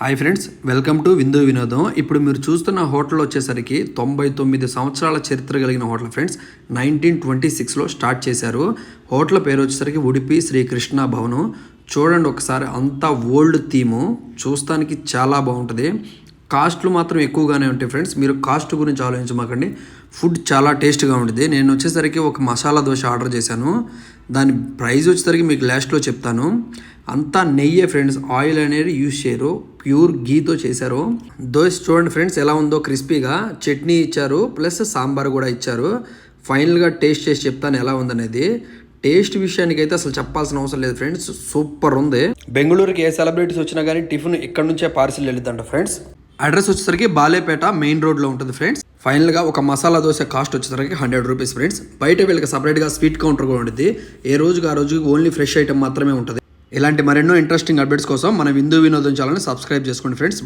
Hi friends welcome to విందు వినోదం. ఇప్పుడు మీరు చూస్తున్న హోటల్ వచ్చేసరికి తొంభై తొమ్మిది సంవత్సరాల చరిత్ర కలిగిన హోటల్ ఫ్రెండ్స్ నైన్టీన్ ట్వంటీ సిక్స్లో స్టార్ట్ చేశారు. హోటల్ పేరు వచ్చేసరికి ఉడిపి శ్రీకృష్ణ భవనం. చూడండి ఒకసారి అంతా ఓల్డ్ థీము. చూస్తానికి చాలా బాగుంటుంది. కాస్ట్లు మాత్రం ఎక్కువగానే ఉంటాయి ఫ్రెండ్స్. మీరు కాస్ట్ గురించి ఆలోచించమాకండి. ఫుడ్ చాలా టేస్ట్గా ఉంటుంది నేను వచ్చేసరికి ఒక మసాలా దోశ ఆర్డర్ చేశాను. దాని ప్రైస్ వచ్చేసరికి మీకు లాస్ట్లో చెప్తాను. అంతా నెయ్యే ఫ్రెండ్స్. ఆయిల్ అనేది యూజ్ చేయరు. ప్యూర్ గీతో చేశారు. దోశ చూడండి ఫ్రెండ్స్ ఎలా ఉందో క్రిస్పీగా. చట్నీ ఇచ్చారు. ప్లస్ సాంబార్ కూడా ఇచ్చారు. ఫైనల్గా టేస్ట్ చేసి చెప్తాను ఎలా ఉందనేది. టేస్ట్ విషయానికి అయితే అసలు చెప్పాల్సిన అవసరం లేదు ఫ్రెండ్స్. సూపర్ ఉంది. బెంగళూరుకి ఏ సెలబ్రిటీస్ వచ్చినా కానీ టిఫిన్ ఇక్కడ నుంచే పార్సిల్ వెళ్ళిద్దంట ఫ్రెండ్స్. అడ్రస్ వచ్చేసరికి బాలేపేట మెయిన్ రోడ్లో ఉంటుంది ఫ్రెండ్స్. ఫైనల్గా ఒక మసాలా దోశ కాస్ట్ వచ్చేసరికి హండ్రెడ్ రూపీస్ ఫ్రెండ్స్. బయట వీళ్ళకి సపరేట్గా స్వీట్ కౌంటర్ కూడా ఉంటుంది ఏ రోజుకి ఆ రోజుకి ఓన్లీ ఫ్రెష్ ఐటమ్ మాత్రమే ఉంటుంది. ఇలాంటి మరెన్నో ఇంట్రెస్టింగ్ అప్డేట్స్ కోసం మన విందు వినోదం ఛానల్ని సబ్స్క్రైబ్ చేసుకోండి ఫ్రెండ్స్.